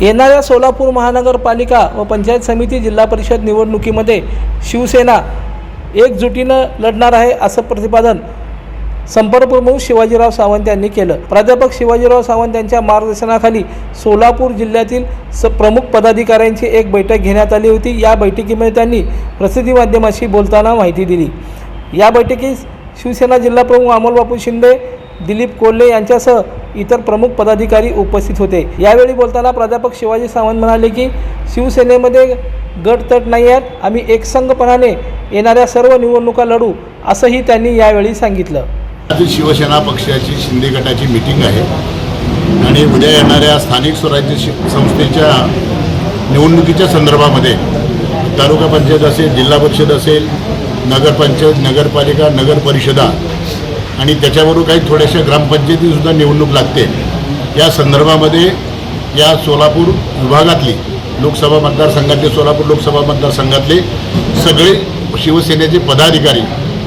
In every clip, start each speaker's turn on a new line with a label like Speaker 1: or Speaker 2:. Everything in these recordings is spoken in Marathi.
Speaker 1: येणाऱ्या सोलापूर महानगरपालिका व पंचायत समिती जिल्हा परिषद निवडणुकीमध्ये शिवसेना एकजुटीनं लढणार आहे असं प्रतिपादन संपर्कप्रमुख शिवाजीराव सावंत यांनी केलं. प्राध्यापक शिवाजीराव सावंत यांच्या मार्गदर्शनाखाली सोलापूर जिल्ह्यातील स प्रमुख पदाधिकाऱ्यांची एक बैठक घेण्यात आली होती. या बैठकीमध्ये त्यांनी प्रसिद्धी माध्यमाशी बोलताना माहिती दिली. या बैठकीस शिवसेना जिल्हाप्रमुख अमोलबापू शिंदे दिलीप कोल्हे यांच्यासह इतर प्रमुख पदाधिकारी उपस्थित होते. यावेळी बोलताना प्राध्यापक शिवाजी सावंत म्हणाले की शिवसेनेमध्ये गट तट नाही आहेत. आम्ही एकसंघपणाने येणाऱ्या सर्व निवडणुका लढू असंही त्यांनी यावेळी सांगितलं.
Speaker 2: आज शिवसेना पक्षाची शिंदे गटाची मिटिंग आहे. आणि उद्या येणाऱ्या स्थानिक स्वराज्य शि संस्थेच्या निवडणुकीच्या संदर्भामध्ये तालुका पंचायत असेल जिल्हा परिषद असेल नगरपंचायत नगरपालिका नगर परिषदा आणि त्याच्याबरोबर काही थोड्याशा ग्रामपंचायतीसुद्धा निवडणूक लागते. या संदर्भामध्ये या सोलापूर विभागातली लोकसभा मतदारसंघातले सोलापूर लोकसभा मतदारसंघातले सगळे शिवसेनेचे पदाधिकारी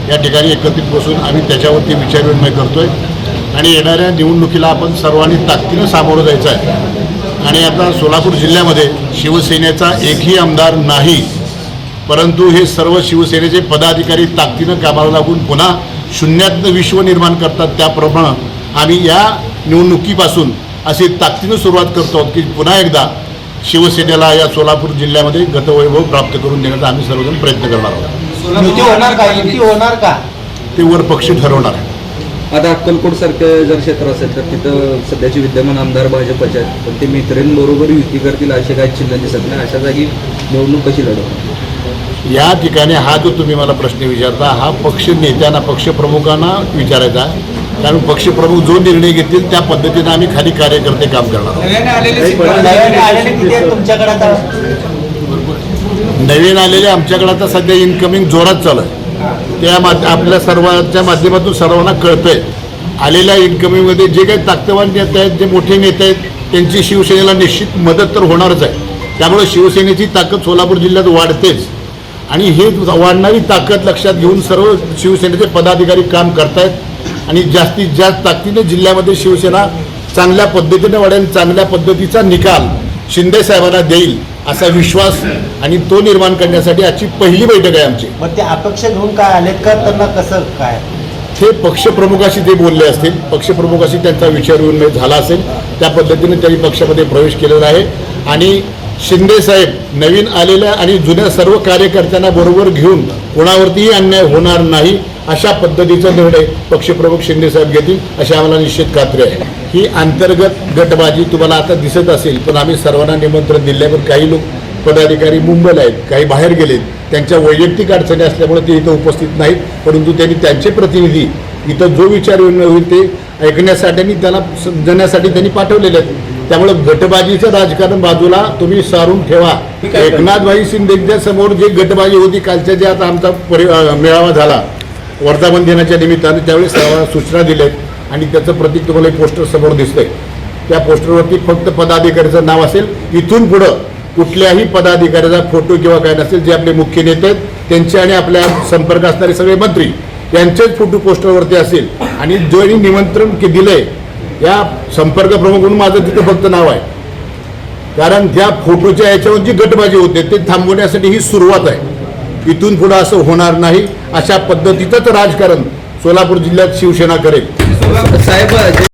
Speaker 2: या ठिकाणी एकत्रित बसून आम्ही त्याच्यावरती विचारविनिमय आहे आणि येणाऱ्या निवडणुकीला आपण सर्वांनी ताकदीनं सामोरं जायचं आहे. आणि आता सोलापूर जिल्ह्यामध्ये शिवसेनेचा एकही आमदार नाही. परंतु हे सर्व शिवसेनेचे पदाधिकारी ताकदीनं कामाला लागून पुन्हा शून्यातनं विश्व निर्माण करतात त्याप्रमाणे आम्ही या निवडणुकीपासून अशी ताकदीनं सुरुवात करतो आहोत की पुन्हा एकदा शिवसेनेला या सोलापूर जिल्ह्यामध्ये गतवैभव प्राप्त करून देण्याचा आम्ही सर्वजण प्रयत्न करणार आहोत.
Speaker 3: युती होणार का? युती होणार का?
Speaker 2: ते वर पक्ष ठरवणार. आहे
Speaker 4: आता अक्कलकोट सारखं जर क्षेत्र असेल तर तिथं सध्याचे विद्यमान आमदार भाजपचे आहेत. पण ते मित्रांबरोबर युती करतील असे काही चिन्ह दिसत नाही. अशा जागी निवडणूक कशी लढवणार?
Speaker 2: या ठिकाणी हा जो तुम्ही मला प्रश्न विचारता हा पक्ष नेत्यांना पक्षप्रमुखांना विचारायचा कारण पक्षप्रमुख जो निर्णय घेतील त्या पद्धतीने आम्ही खाली कार्यकर्ते काम करणार नवीन आलेले आमच्याकडे आता सध्या इन्कमिंग जोरात चालू आहे. त्या माध्य आपल्या सर्वांच्या माध्यमातून सर्वांना कळतंय. आलेल्या इन्कमिंगमध्ये जे काही ताकदवान नेते आहेत जे मोठे नेते आहेत त्यांची शिवसेनेला निश्चित मदत तर होणारच आहे. त्यामुळे शिवसेनेची ताकद सोलापूर जिल्ह्यात वाढतेच. आणि हे वाढणारी ताकद लक्षात घेऊन सर्व शिवसेनेचे पदाधिकारी काम करतायत. आणि जास्तीत जास्त ताकदीने जिल्ह्यामध्ये शिवसेना चांगल्या पद्धतीने वाढेल चांगल्या पद्धतीचा निकाल शिंदे साहेबांना देईल असा विश्वास आणि तो निर्माण करण्यासाठी आजची पहिली बैठक आहे आमची.
Speaker 3: मग ते अपेक्षा घेऊन काय आलेत का? त्यांना कसं काय?
Speaker 2: ते पक्षप्रमुखाशी ते बोलले असतील. पक्षप्रमुखाशी त्यांचा विचार विनिमय झाला असेल. त्या पद्धतीने त्यांनी पक्षामध्ये प्रवेश केलेला आहे. आणि शिंदे साहेब नवीन आलेल्या आणि जुन्या सर्व कार्यकर्त्यांना बरोबर घेऊन कोणावरतीही अन्याय होणार नाही अशा पद्धतीचा निर्णय पक्षप्रमुख शिंदेसाहेब घेतील अशी आम्हाला निश्चित खात्री आहे. ही अंतर्गत गटबाजी तुम्हाला आता दिसत असेल पण आम्ही सर्वांना निमंत्रण दिल्यावर काही लोक पदाधिकारी मुंबईला आहेत काही बाहेर गेलेत त्यांच्या वैयक्तिक अडचणी असल्यामुळे ते इथं उपस्थित नाहीत परंतु त्यांनी त्यांचे प्रतिनिधी इथं जो विचार होईल ते ऐकण्यासाठी आणि त्यांना समजण्यासाठी त्यांनी पाठवलेले आहेत. त्यामुळे गटबाजीचं राजकारण बाजूला तुम्ही सारून ठेवा. एकनाथभाई शिंदेच्या समोर जे गटबाजी होती कालच्या जे आता आमचा परि मेळावा झाला वर्धापन दिनाच्या निमित्तानं त्यावेळी सर्व सूचना दिल्यात आणि त्याचं प्रतीक तुम्हाला एक पोस्टर समोर दिसतंय. त्या पोस्टरवरती फक्त पदाधिकाऱ्याचं नाव असेल. इथून पुढं कुठल्याही पदाधिकाऱ्याचा फोटो किंवा काय नसेल जे आपले मुख्य नेते आहेत त्यांचे आणि आपल्या संपर्क असणारे सगळे मंत्री यांचेच फोटो पोस्टरवरती असेल. आणि जो निमंत्रण दिलंय या संपर्क प्रमुख म्हणून माझं तिथं फक्त नाव आहे. कारण त्या फोटोच्या याच्यावर जी गटबाजी होते ते थांबवण्यासाठी ही सुरुवात आहे. इथून पुढं असं होणार नाही अशा पद्धतीचंच राजकारण सोलापूर जिल्ह्यात शिवसेना करेल.
Speaker 4: साहेब जे